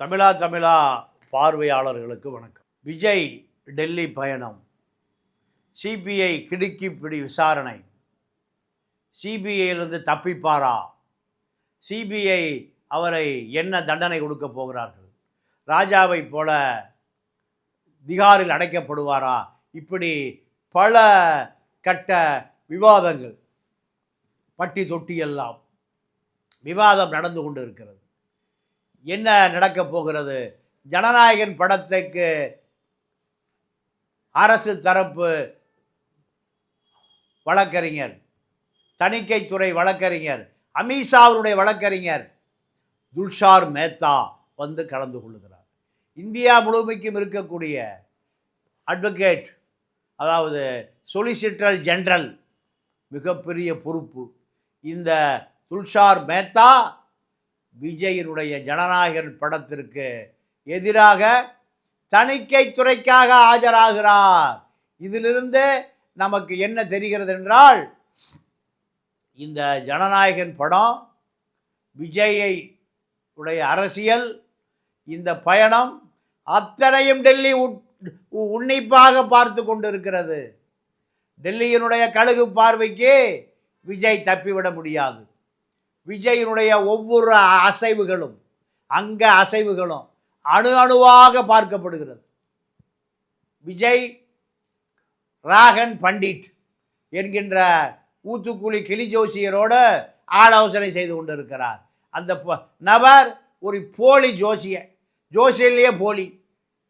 தமிழா தமிழா பார்வையாளர்களுக்கு வணக்கம். விஜய் டெல்லி பயணம். சிபிஐ கிடுக்கி பிடி விசாரணை. சிபிஐயிலிருந்து தப்பிப்பாரா? சிபிஐ அவரை என்ன தண்டனை கொடுக்க போகிறார்கள்? ராஜாவை போல திகாரில் அடைக்கப்படுவாரா? இப்படி பல கட்ட விவாதங்கள் பட்டி தொட்டியெல்லாம் விவாதம் நடந்து கொண்டு இருக்கிறது என்ன நடக்கப் போகிறது? ஜனநாயகன் படத்துக்கு அரசு தரப்பு வழக்கறிஞர் தணிக்கைத்துறை வழக்கறிஞர் அமித்ஷா அவருடைய வழக்கறிஞர் துல்ஷார் மேத்தா வந்து கலந்து கொள்ளுகிறார் இந்தியா முழுமைக்கும் இருக்கக்கூடிய அட்வொகேட் அதாவது சொலிசிட்டர் ஜென்ரல் மிகப்பெரிய பொறுப்பு. இந்த துல்ஷார் மேத்தா விஜயினுடைய ஜனநாயகன் படத்திற்கு எதிராக தணிக்கை துறைக்காக ஆஜராகிறார். இதிலிருந்து நமக்கு என்ன தெரிகிறது என்றால் இந்த ஜனநாயகன் படம் விஜயை உடைய அரசியல் இந்த பயணம் அத்தனையும் டெல்லி உட்- உ- உன்னிப்பாக பார்த்து கொண்டிருக்கிறது. டெல்லியினுடைய கழுகு பார்வைக்கு விஜய் தப்பிவிட முடியாது. விஜயினுடைய ஒவ்வொரு அசைவுகளும் அங்க அசைவுகளும் அணு அணுவாக பார்க்கப்படுகிறது. விஜய் ராகன் பண்டிட் என்கின்ற ஊத்துக்குழி கிளி ஜோசியரோடு ஆலோசனை செய்து கொண்டிருக்கிறார். அந்த ப- நபர் ஒரு போலி ஜோசிய ஜோசியிலேயே போலி.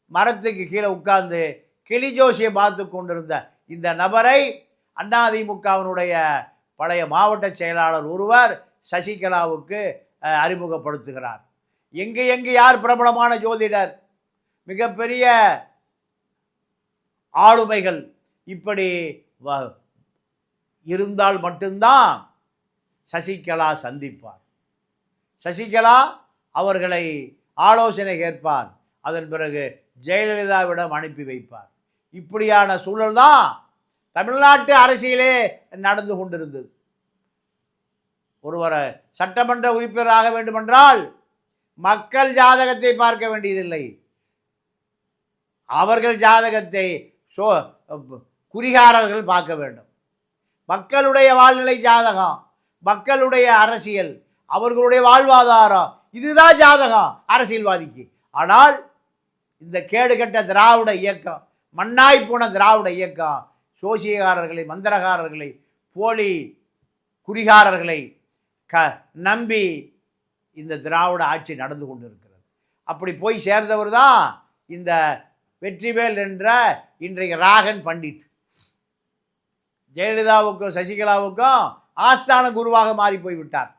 மரத்துக்கு கீழே உட்கார்ந்து கிளி ஜோசியை பார்த்து கொண்டிருந்த இந்த நபரை அதிமுகவினுடைய பழைய மாவட்ட செயலாளர் ஒருவர் சசிகலாவுக்கு அறிமுகப்படுத்துகிறார். எங்கு எங்கு யார் பிரபலமான ஜோதிடர்? மிகப்பெரிய ஆளுமைகள் இப்படி வ- இருந்தால் மட்டும்தான் சசிகலா சந்திப்பார். சசிகலா அவர்களை ஆலோசனை கேட்பார். அதன் பிறகு ஜெயலலிதாவிடம் அனுப்பி வைப்பார். இப்படியான சூழல் தான் தமிழ்நாட்டு அரசியலே நடந்து கொண்டிருந்தது. ஒருவரை சட்டமன்ற உறுப்பினராக வேண்டுமென்றால் மக்கள் ஜாதகத்தை பார்க்க வேண்டியதில்லை. அவர்கள் ஜாதகத்தை சோ குறிகாரர்கள் பார்க்க வேண்டும். மக்களுடைய வாழ்நிலை ஜாதகம் மக்களுடைய அரசியல் அவர்களுடைய வாழ்வாதாரம் இதுதான் ஜாதகம் அரசியல்வாதிக்கு. ஆனால் இந்த கேடுகட்ட திராவிட இயக்கம் மண்ணாய் போன திராவிட இயக்கம் சோசியக்காரர்களை மந்திரகாரர்களை போலி குறிகாரர்களை க நம்பி இந்த திராவிட ஆட்சி நடந்து கொண்டிருக்கிறது. அப்படி போய் சேர்ந்தவர் தான் இந்த வெற்றிவேல் என்ற இன்றைய ராகன் பண்டிட் ஜெயலலிதாவுக்கும் சசிகலாவுக்கும் ஆஸ்தான குருவாக மாறி போய்விட்டார்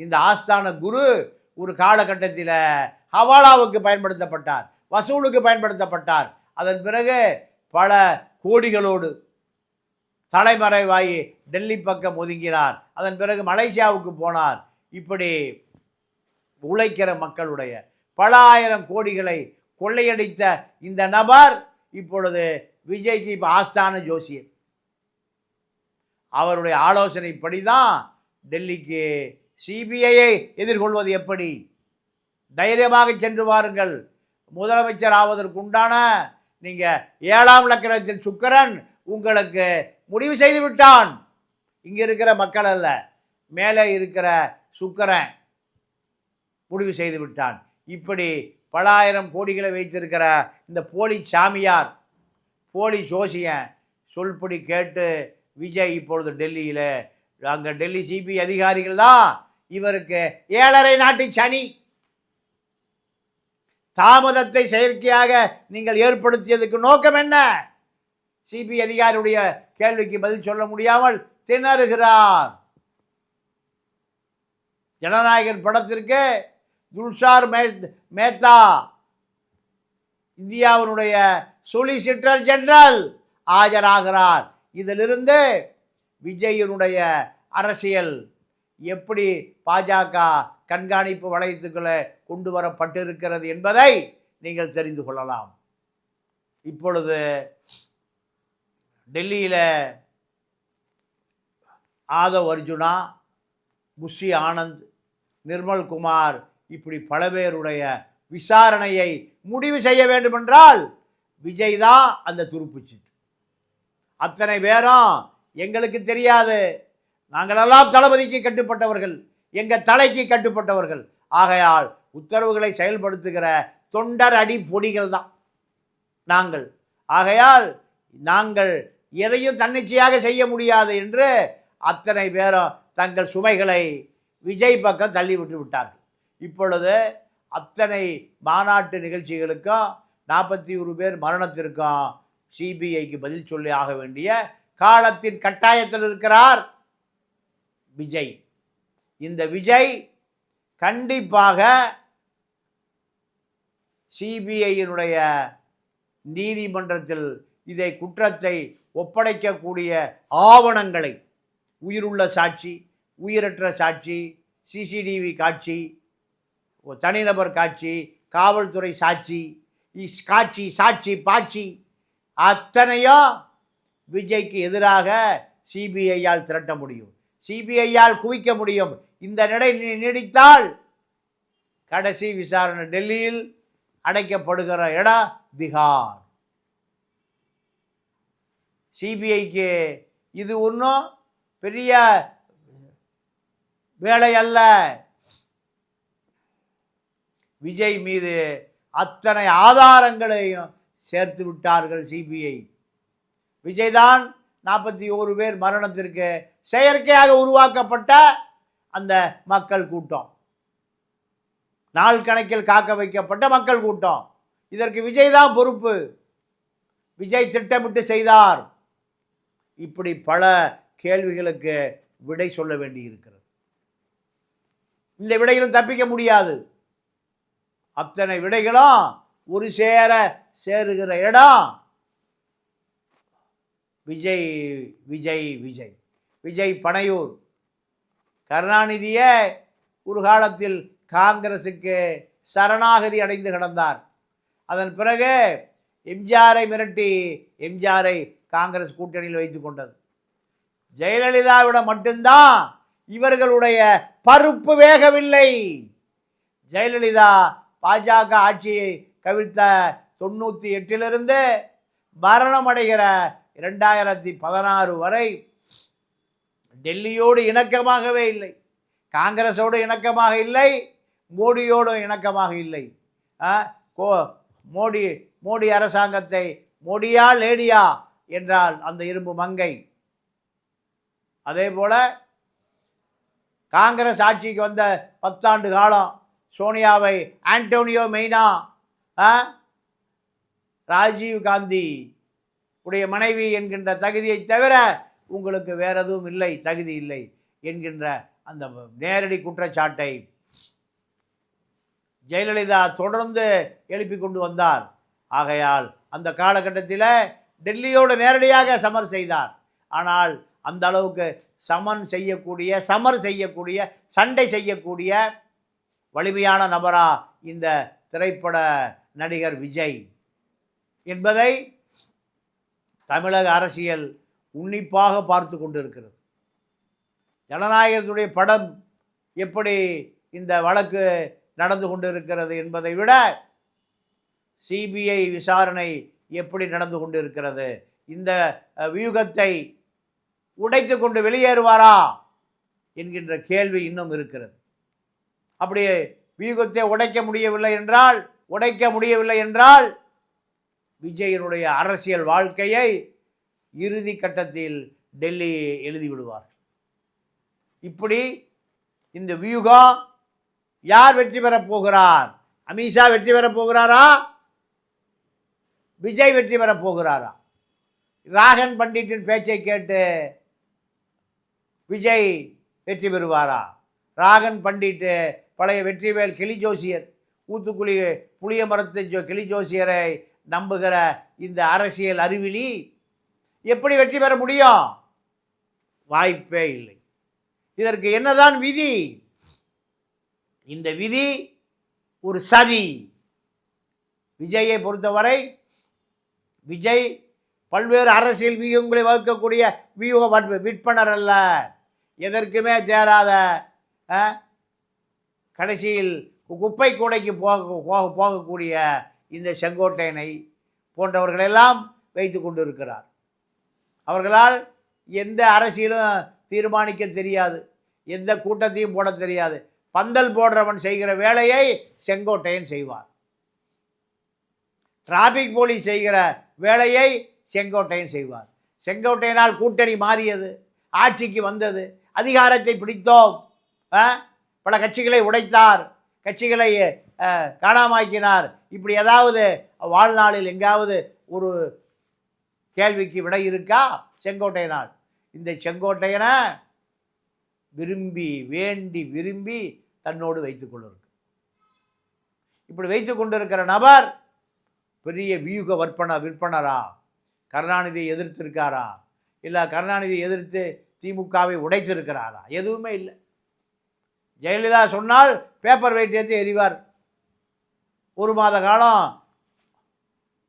இந்த ஆஸ்தான குரு ஒரு காலகட்டத்தில் ஹவாலாவுக்கு பயன்படுத்தப்பட்டார் வசூலுக்கு பயன்படுத்தப்பட்டார். அதன் பிறகு பல கோடிகளோடு தலைமறைவாகி டெல்லி பக்கம் ஒதுங்கினார். அதன் பிறகு மலேசியாவுக்கு போனார். இப்படி உழைக்கிற மக்களுடைய பல ஆயிரம் கோடிகளை கொள்ளையடித்த இந்த நபர் இப்பொழுது விஜய்க்கு இப்போ ஆஸ்தான ஜோசியர் அவருடைய ஆலோசனைப்படி தான் டெல்லிக்கு சிபிஐயை எதிர்கொள்வது எப்படி? தைரியமாக சென்று வாருங்கள். முதலமைச்சர் ஆவதற்கு உண்டான நீங்கள் ஏழாம் லக்கணத்தில் சுக்கரன் உங்களுக்கு முடிவு செய்து விட்டான் இங்கே இருக்கிற மக்கள் அல்ல மேலே இருக்கிற சுக்கரன் முடிவு செய்து விட்டான் இப்படி பல ஆயிரம் கோடிகளை வைத்திருக்கிற இந்த போலி சாமியார் போலி ஜோசியன் சொல்படி கேட்டு விஜய் இப்பொழுது டெல்லியில் அங்கே டெல்லி சிபி அதிகாரிகள் தான். இவருக்கு ஏழரை நாட்டு சனி. தாமதத்தை செயற்கையாக நீங்கள் ஏற்படுத்தியதுக்கு நோக்கம் என்ன? சிபிஐ அதிகாரியுடைய கேள்விக்கு பதில் சொல்ல முடியாமல் திணறுகிறார். ஜனநாயகன் படத்திற்கு துல்ஷார் மே மேத்தா இந்தியாவினுடைய சொலிசிட்டர் ஜெனரல் ஆஜராகிறார். இதிலிருந்து விஜயினுடைய அரசியல் எப்படி பாஜக கண்காணிப்பு வளையத்துக்குள்ளே கொண்டு வரப்பட்டிருக்கிறது என்பதை நீங்கள் தெரிந்து கொள்ளலாம். இப்பொழுது டெல்லியில் ஆதவ் அர்ஜுனா புஷி ஆனந்த் நிர்மல் குமார் இப்படி பல பேருடைய விசாரணையை முடிவு செய்ய வேண்டுமென்றால் விஜய் தான் அந்த துருப்புச்சீட்டு அத்தனை பேரும் எங்களுக்கு தெரியாது. நாங்களெல்லாம் தளபதிக்கு கட்டுப்பட்டவர்கள் எங்கள் தலைக்கு கட்டுப்பட்டவர்கள். ஆகையால் உத்தரவுகளை செயல்படுத்துகிற தொண்டர் அடி பொடிகள் தான் நாங்கள். ஆகையால் நாங்கள் எதையும் தன்னிச்சையாக செய்ய முடியாது என்று அத்தனை பேரும் தங்கள் சுமைகளை விஜய் பக்கம் தள்ளிவிட்டு விட்டார்கள். இப்பொழுது அத்தனை மாநாட்டு நிகழ்ச்சிகளுக்கும் நாற்பத்தி ஒரு பேர் மரணத்திற்கும் சிபிஐக்கு பதில் சொல்லி ஆக வேண்டிய காலத்தின் கட்டாயத்தில் இருக்கிறார் விஜய். இந்த விஜய் கண்டிப்பாக சிபிஐயினுடைய நீதிமன்றத்தில் இதை குற்றத்தை ஒப்படைக்கக்கூடிய ஆவணங்களை உயிருள்ள சாட்சி உயிரற்ற சாட்சி சிசிடிவி காட்சி தனிநபர் காட்சி காவல்துறை சாட்சி காட்சி சாட்சி பாட்சி அத்தனையும் விஜய்க்கு எதிராக சிபிஐயால் திரட்ட முடியும். சிபிஐயால் குவிக்க முடியும். இந்த நடை நீ- நீடித்தால் கடைசி விசாரணை டெல்லியில் அடைக்கப்படுகிற இடம் பீகார். சிபிஐக்கு இது ஒன்றும் பெரிய வேலை அல்ல. விஜய் மீது அத்தனை ஆதாரங்களையும் சேர்த்து விட்டார்கள் சிபிஐ. விஜய் தான் நாற்பத்தி ஓரு பேர் மரணத்திற்கு செயற்கையாக உருவாக்கப்பட்ட அந்த மக்கள் கூட்டம். நாள் கணக்கில் காக்க வைக்கப்பட்ட மக்கள் கூட்டம். இதற்கு விஜய் தான் பொறுப்பு. விஜய் திட்டமிட்டு செய்தார். இப்படி பல கேள்விகளுக்கு விடை சொல்ல வேண்டி இருக்கிறது இந்த விடையிலும் தப்பிக்க முடியாது. அத்தனை விடைகளும் ஒரு சேர சேருகிற இடம். விஜய் விஜய் விஜய். விஜய் பனையூர். கருணாநிதியே ஒரு காலத்தில் காங்கிரசுக்கு சரணாகதி அடைந்து கிடந்தார். அதன் பிறகு எம்ஜிஆரை மிரட்டி எம்ஜிஆரை காங்கிரஸ் கூட்டணியில் வைத்து கொண்டது. ஜெயலலிதாவிடம் மட்டும்தான் இவர்களுடைய பருப்பு வேகவில்லை. ஜெயலலிதா பாஜக ஆட்சியை கவிழ்த்த தொண்ணூற்றி எட்டிலிருந்து மரணம் அடைகிற இரண்டாயிரத்தி பதினாறு வரை டெல்லியோடு இணக்கமாகவே இல்லை. காங்கிரஸோடு இணக்கமாக இல்லை. மோடியோடும் இணக்கமாக இல்லை. ஆ, கோ மோடி மோடி அரசாங்கத்தை மோடியா லேடியா என்றால் அந்த இரும்பு மங்கை. அதே போல் காங்கிரஸ் ஆட்சிக்கு வந்த பத்தாண்டு காலம் சோனியாவை ஆண்டோனியோ மெய்னா ராஜீவ் காந்தி உடைய மனைவி என்கின்ற தகுதியை தவிர உங்களுக்கு வேற எதுவும் இல்லை தகுதி இல்லை என்கின்ற அந்த நேரடி குற்றச்சாட்டை ஜெயலலிதா தொடர்ந்து எழுப்பி கொண்டு வந்தார். ஆகையால் அந்த காலகட்டத்தில் டெல்லியோடு நேரடியாக சமர் செய்தார். ஆனால் அந்த அளவுக்கு சமன் செய்யக்கூடிய சமர் செய்யக்கூடிய சண்டை செய்யக்கூடிய வலிமையான நபரா இந்த திரைப்பட நடிகர் விஜய். என்பதை தமிழக அரசியல் உன்னிப்பாக பார்த்து கொண்டிருக்கிறது. ஜனநாயகத்துடைய படம் எப்படி இந்த வழக்கு நடந்து கொண்டிருக்கிறது என்பதை விட சிபிஐ விசாரணை எப்படி நடந்து கொண்டு இருக்கிறது இந்த வியூகத்தை உடைத்து கொண்டு வெளியேறுவாரா? என்கின்ற கேள்வி இன்னும் இருக்கிறது. அப்படி வியூகத்தை உடைக்க முடியவில்லை என்றால் உடைக்க முடியவில்லை என்றால் விஜயனுடைய அரசியல் வாழ்க்கையை இறுதி கட்டத்தில் டெல்லி எழுதி விடுவார் இப்படி இந்த வியூகம் யார் வெற்றி பெறப் போகிறார்? அமித்ஷா வெற்றி பெறப் போகிறாரா? விஜய் வெற்றி பெறப் போகிறாரா ராகன் பண்டிட்டின் பேச்சை கேட்டு விஜய் வெற்றி பெறுவாரா ராகன் பண்டிட்டு பழைய வெற்றிவேல் கிளி ஜோசியர் ஊத்துக்குழி புளிய மரத்து ஜோ கிளி ஜோசியரை நம்புகிற இந்த அரசியல் அறிவிலி எப்படி வெற்றி பெற முடியும்? வாய்ப்பே இல்லை. இதற்கு என்னதான் விதி? இந்த விதி ஒரு சதி. விஜயை பொறுத்தவரை விஜய் பல்வேறு அரசியல் வியூகங்களை வகுக்கக்கூடிய வியூக விற்பனர் அல்ல. எதற்குமே சேராத கடைசியில் குப்பை கூடைக்கு போக போக போகக்கூடிய இந்த செங்கோட்டையனை போன்றவர்களெல்லாம் வைத்து கொண்டிருக்கிறார். அவர்களால் எந்த அரசியலும் தீர்மானிக்க தெரியாது. எந்த கூட்டத்தையும் போட தெரியாது. பந்தல் போடுறவன் செய்கிற வேலையை செங்கோட்டையன் செய்வார். டிராஃபிக் போலீஸ் செய்கிற வேலையை செங்கோட்டையன் செய்வார். செங்கோட்டையனால் கூட்டணி மாறியது ஆட்சிக்கு வந்தது. அதிகாரத்தை பிடித்தோம். ஆ? பல கட்சிகளை உடைத்தார். கட்சிகளை காணாமாக்கினார். இப்படி ஏதாவது வாழ்நாளில் எங்காவது ஒரு கேள்விக்கு விடை இருக்கா? செங்கோட்டையனால். இந்த செங்கோட்டையனை விரும்பி வேண்டி விரும்பி தன்னோடு வைத்துக் கொள்ளிருக்கு இப்படி வைத்து கொண்டிருக்கிற நபர் பெரிய வியூக வற்பனா விற்பனரா? கருணாநிதியை எதிர்த்திருக்காரா? இல்லை கருணாநிதியை எதிர்த்து திமுகவை உடைத்திருக்கிறாரா? எதுவுமே இல்லை. ஜெயலலிதா சொன்னால் பேப்பர் வெயிட் ஏற்றி எறிவார். ஒரு மாத காலம்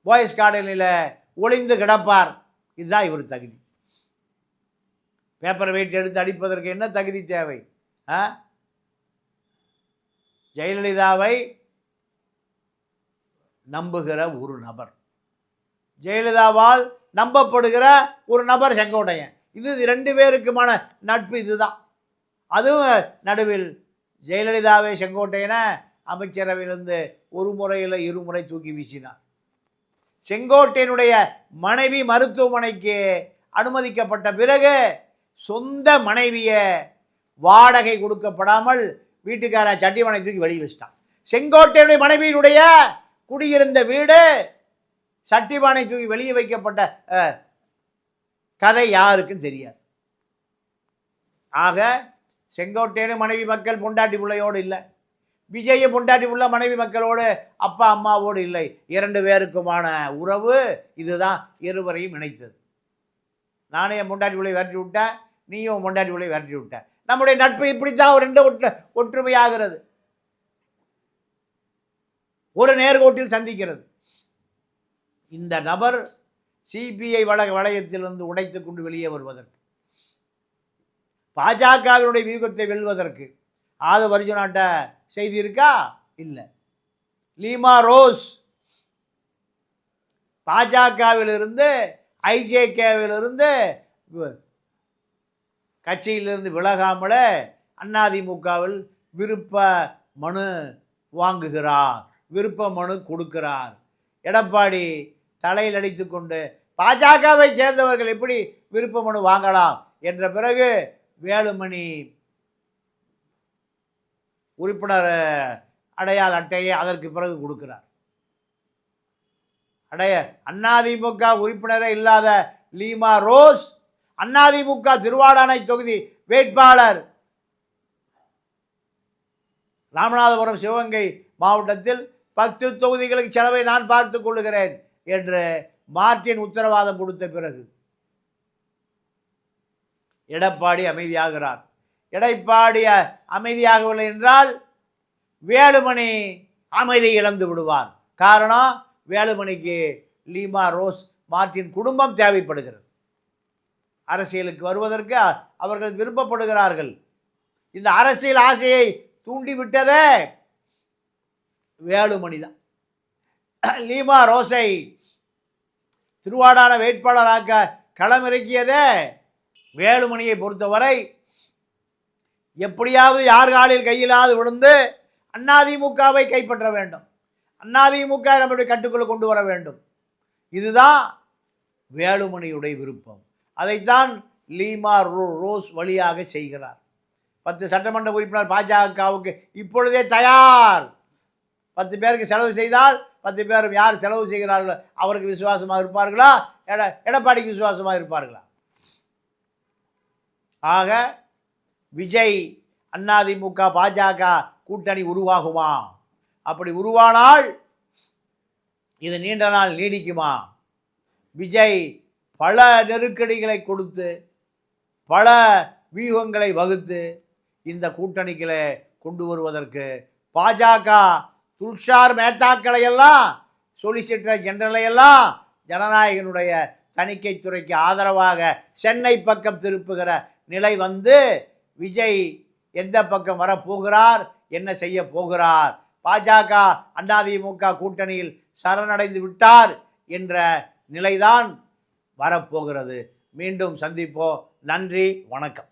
போயஸ் கார்டனில் ஒளிந்து கிடப்பார். இதுதான் இவர் தகுதி. பேப்பர் வெயிட் எடுத்து அடிப்பதற்கு என்ன தகுதி தேவை? ஆ? ஜெயலலிதாவை நம்புகிற ஒரு நபர். ஜெயலலிதாவால் நம்பப்படுகிற ஒரு நபர் செங்கோட்டையன். இது ரெண்டு பேருக்குமான நட்பு இதுதான். அதுவும் நடுவில் ஜெயலலிதாவை செங்கோட்டையனை அமைச்சரவையிலிருந்து ஒரு முறையில் இருமுறை தூக்கி வீசினார். செங்கோட்டையனுடைய மனைவி மருத்துவமனைக்கு அனுமதிக்கப்பட்ட பிறகு சொந்த மனைவியை வாடகை கொடுக்கப்படாமல் வீட்டுக்கார சட்டிமனை தூக்கி வெளியே வச்சிட்டான். செங்கோட்டையனுடைய மனைவியினுடைய குடியிருந்த வீடு சட்டிபானை தூக்கி வெளியே வைக்கப்பட்ட கதை யாருக்கும் தெரியாது. ஆக செங்கோட்டையனு மனைவி மக்கள் பொண்டாட்டி பிள்ளையோடு இல்லை. விஜய பொண்டாட்டி உள்ள மனைவி மக்களோடு அப்பா அம்மாவோடு இல்லை. இரண்டு பேருக்குமான உறவு இதுதான் இருவரையும் இணைத்தது. நானே என் பொண்டாட்டி பிள்ளை விரட்டி விட்டேன் நீயும் பொண்டாட்டி பிள்ளை விரட்டி விட்டேன் நம்முடைய நட்பு இப்படித்தான் ஒரு ரெண்டு ஒற்று ஒற்றுமையாகிறது. ஒரு நேர்கோட்டில் சந்திக்கிறது. இந்த நபர் சிபிஐ வள வளையத்திலிருந்து உடைத்து கொண்டு வெளியே வருவதற்கு பாஜகவினுடைய வியூகத்தை வெல்வதற்கு ஆதவ அர்ஜுனாட்ட செய்தி இருக்கா? இல்லை. லீமா ரோஸ் பாஜகவிலிருந்து ஐஜேகேவிலிருந்து கட்சியிலிருந்து விலகாமலே அதிமுகவில் விருப்ப மனு வாங்குகிறார். விருப்ப மனு கொடுக்கிறார். எடப்பாடி தலையில் அடித்துக்கொண்டு பாஜகவை சேர்ந்தவர்கள் எப்படி விருப்ப மனு வாங்கலாம்? என்ற பிறகு வேலுமணி உறுப்பினர் அடையாள அட்டையை அதற்கு பிறகு கொடுக்கிறார். அடைய அதிமுக உறுப்பினரே இல்லாத லீமா ரோஸ் அதிமுக திருவாடானை தொகுதி வேட்பாளர் ராமநாதபுரம் சிவகங்கை மாவட்டத்தில் பத்து தொகுதிகளுக்கு செலவை நான் பார்த்துக் கொள்ளுகிறேன் என்று மார்ட்டின் உத்தரவாதம் கொடுத்த பிறகு எடப்பாடி அமைதியாகிறார். எடப்பாடி அமைதியாகவில்லை என்றால் வேலுமணி அமைதி இழந்து விடுவார். காரணம் வேலுமணிக்கு லீமா ரோஸ் மார்ட்டின் குடும்பம் தேவைப்படுகிறது. அரசியலுக்கு வருவதற்கு அவர்கள் விருப்பப்படுகிறார்கள். இந்த அரசியல் ஆசையை தூண்டிவிட்டதே. வேலுமணி தான் லீமா ரோஸை திருவாடான வேட்பாளராக்க களமிறக்கியதே வேலுமணியை பொறுத்தவரை எப்படியாவது யார் காலில் கையிலாவது விழுந்து அதிமுகவை கைப்பற்ற வேண்டும். அதிமுக நம்முடைய கட்டுக்குள்ளே கொண்டு வர வேண்டும். இதுதான் வேலுமணியுடைய விருப்பம். அதைத்தான் லீமா ரோ ரோஸ் வழியாக செய்கிறார். பத்து சட்டமன்ற உறுப்பினர் பாஜகவுக்கு இப்பொழுதே தயார். பத்து பேருக்கு செலவு செய்தால் பத்து பேரும் யார் செலவு செய்கிறார்களோ அவருக்கு விசுவாசமாக இருப்பார்களா? எட எடப்பாடிக்கு விசுவாசமாக இருப்பார்களா? ஆக விஜய் அதிமுக பாஜக கூட்டணி உருவாகுமா? அப்படி உருவானால் இது நீண்ட நாள் நீடிக்குமா? விஜய் பல நெருக்கடிகளை கொடுத்து பல வியூகங்களை வகுத்து இந்த கூட்டணிகளை கொண்டு வருவதற்கு பாஜக துல்ஷார் மேத்தாக்களை எல்லாம் சொலிசிட்டர் ஜெனரலை எல்லாம் ஜனநாயகனுடைய தணிக்கைத்துறைக்கு ஆதரவாக சென்னை பக்கம் திருப்புகிற நிலை வந்து விஜய் எந்த பக்கம் வரப்போகிறார் என்ன செய்ய போகிறார்? பாஜக அதிமுக கூட்டணியில் சரணடைந்து விட்டார் என்ற நிலைதான் வரப்போகிறது. மீண்டும் சந்திப்போம். நன்றி வணக்கம்.